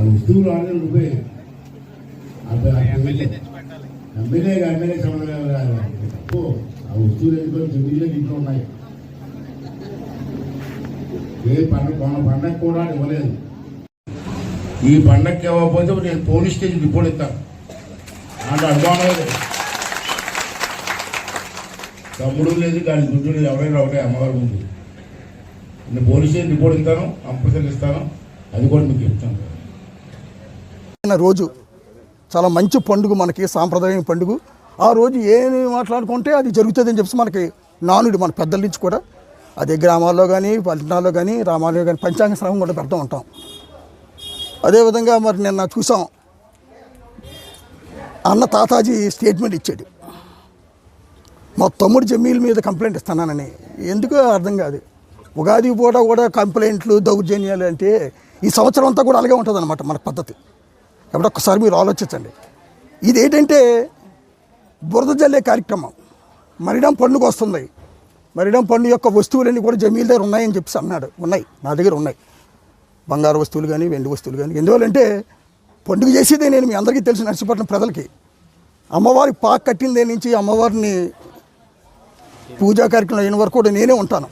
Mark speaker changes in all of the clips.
Speaker 1: ఆ వస్తువులు ఆడే నువ్వే ఎమ్మెల్యే ఎమ్మెల్యే. తప్పు ఆ వస్తువులు ఎందుకో జమీన్లో ఇంట్లో ఉన్నాయి. ఏ పండగ మన పండగ కూడా ఇవ్వలేదు. ఈ పండగకి ఇవ్వకపోతే నేను పోలీస్ స్టేషన్ రిపోర్ట్ ఇస్తాను అంటే అనుమానం తమ్ముడు లేదు కానీ దుడ్డు లేదు. ఎవరైనా ఒకటే అమ్మగారు ముందు. నేను పోలీస్ స్టేషన్ రిపోర్ట్ ఇస్తాను కంపల్సరీ ఇస్తాను. అది కూడా మీకు చెప్తాను.
Speaker 2: అయిన రోజు చాలా మంచి పండుగ మనకి సాంప్రదాయం పండుగ. ఆ రోజు ఏమి మాట్లాడుకుంటే అది జరుగుతుందని చెప్పి మనకి నానుడి మన పెద్దల నుంచి కూడా. అదే గ్రామాల్లో కానీ పట్టణాల్లో కానీ రామాల్లో కానీ పంచాంగ శ్రమం కూడా పెడతా ఉంటాం. అదేవిధంగా మరి నిన్న చూసాం. అన్న తాతాజీ స్టేట్మెంట్ ఇచ్చాడు. మా తమ్ముడు జమీల్ మీద కంప్లైంట్ ఇస్తున్నానని ఎందుకు అర్థం కాదు. ఉగాది పూట కూడా కంప్లైంట్లు దౌర్జన్యాలు అంటే ఈ సంవత్సరం అంతా కూడా అలాగే ఉంటుంది అనమాట మన పద్ధతి. కాబట్టి ఒక్కసారి మీరు ఆలోచించండి. ఇది ఏంటంటే బురద జల్లే కార్యక్రమం. మరిడం పండుగ వస్తుంది. మరిడం పండుగ యొక్క వస్తువులన్నీ కూడా జమీల్ దగ్గర ఉన్నాయని చెప్పేసి అన్నాడు. ఉన్నాయి. నా దగ్గర ఉన్నాయి. బంగారు వస్తువులు కానీ వెండి వస్తువులు కానీ. ఎందువల్లంటే పండుగ చేసేదే నేను మీ అందరికీ తెలిసిన నర్సీపట్నం ప్రజలకి. అమ్మవారి పాక కట్టిందే నుంచి అమ్మవారిని పూజా కార్యక్రమం అయిన వరకు కూడా నేనే ఉంటాను.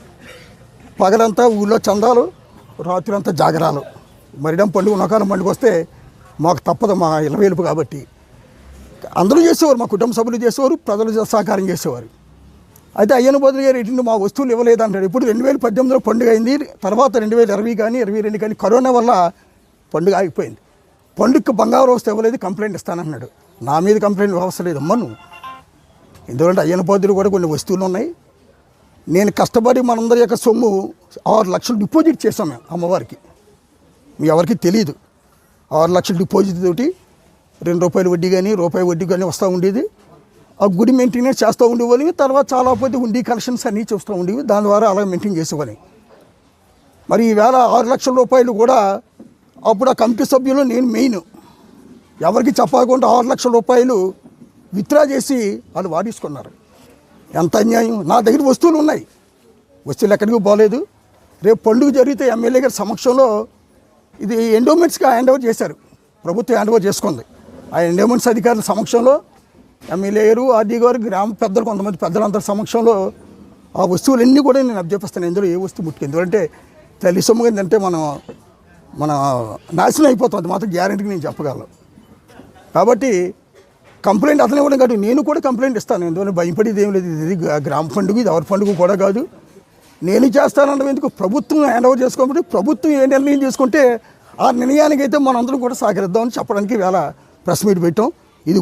Speaker 2: పగలంతా ఊళ్ళో చందాలు రాత్రి అంతా జాగరాలు. మరిడం పండుగ ఉన్నకాలం పండుగ వస్తే మాకు తప్పదు మా ఇలవేలుపు కాబట్టి. అందరూ చేసేవారు మా కుటుంబ సభ్యులు చేసేవారు ప్రజలు సహకారం చేసేవారు. అయితే అయ్యన బదులు గారు ఇటు మా వస్తువులు ఇవ్వలేదు అంటాడు ఇప్పుడు రెండు వేల పద్దెనిమిదిలో పండుగ అయింది తర్వాత రెండు వేల ఇరవై కానీ ఇరవై రెండు కానీ కరోనా వల్ల పండుగ ఆగిపోయింది. పండుగకి బంగారు వస్తే ఇవ్వలేదు కంప్లైంట్ ఇస్తానన్నాడు. నా మీద కంప్లైంట్ అవసరం లేదు అమ్మను. ఎందుకంటే అయ్యన బదులు కూడా కొన్ని వస్తువులు ఉన్నాయి. నేను కష్టపడి మనందరి యొక్క సొమ్ము ఆరు లక్షలు డిపాజిట్ చేసాం మేము అమ్మవారికి. మీ ఎవరికి తెలియదు ఆరు లక్షల డిపాజిట్ తోటి రెండు రూపాయలు వడ్డీ కానీ రూపాయి వడ్డీ కానీ వస్తూ ఉండేది. ఆ గుడి మెయింటెనెన్స్ చేస్తూ ఉండేవాళ్ళవి తర్వాత చాలా పోతే ఉండి కలెక్షన్స్ అన్నీ చూస్తూ ఉండేవి. దాని ద్వారా అలా మెయింటైన్ చేసేవాళ్ళం. మరి ఈవేళ ఆరు లక్షల రూపాయలు కూడా అప్పుడు ఆ కమిటీ సభ్యులు నేను మెయిన్. ఎవరికి చెప్పకుండా ఆరు లక్షల రూపాయలు విత్డ్రా చేసి వాళ్ళు వాడేసుకున్నారు. ఎంత అన్యాయం. నా దగ్గర వస్తువులు ఉన్నాయి. వస్తువులు ఎక్కడికి పోలేదు. రేపు పండుగ జరిగితే ఎమ్మెల్యే గారి సమక్షంలో ఇది ఎండోమెంట్స్గా హ్యాండ్ ఓవర్ చేశారు. ప్రభుత్వం హ్యాండ్ ఓవర్ చేసుకుంది. ఆ ఎండోమెంట్స్ అధికారుల సమక్షంలో ఎమ్మెల్యే గారు ఆర్డీ గారు గ్రామ పెద్దలు కొంతమంది పెద్దలందరి సమక్షంలో ఆ వస్తువులన్నీ కూడా నేను అభ్యపిస్తాను ఎందులో ఏ వస్తువు ముట్టుకు ఎందుకంటే తల్లి సొమ్ము ఏంటంటే మనం మన నాశనం అయిపోతుంది మాత్రం గ్యారంటీకి నేను చెప్పగలను. కాబట్టి కంప్లైంట్ అతను ఇవ్వడం కాదు. నేను కూడా కంప్లైంట్ ఇస్తాను. ఎందుకంటే భయపడేది ఏం లేదు. ఇది గ్రామ పండుగ ఇది ఎవరి పండుగ కూడా కాదు. నేను చేస్తానన్న ఎందుకు? ప్రభుత్వం హ్యాండ్ ఓవర్ చేసుకోబట్టి ప్రభుత్వం ఏ నిర్ణయం చేసుకుంటే ఆ నిర్ణయానికి అయితే మనందరం కూడా సహకరిద్దామని చెప్పడానికి వేళ ప్రెస్ మీట్ పెట్టాం. ఇది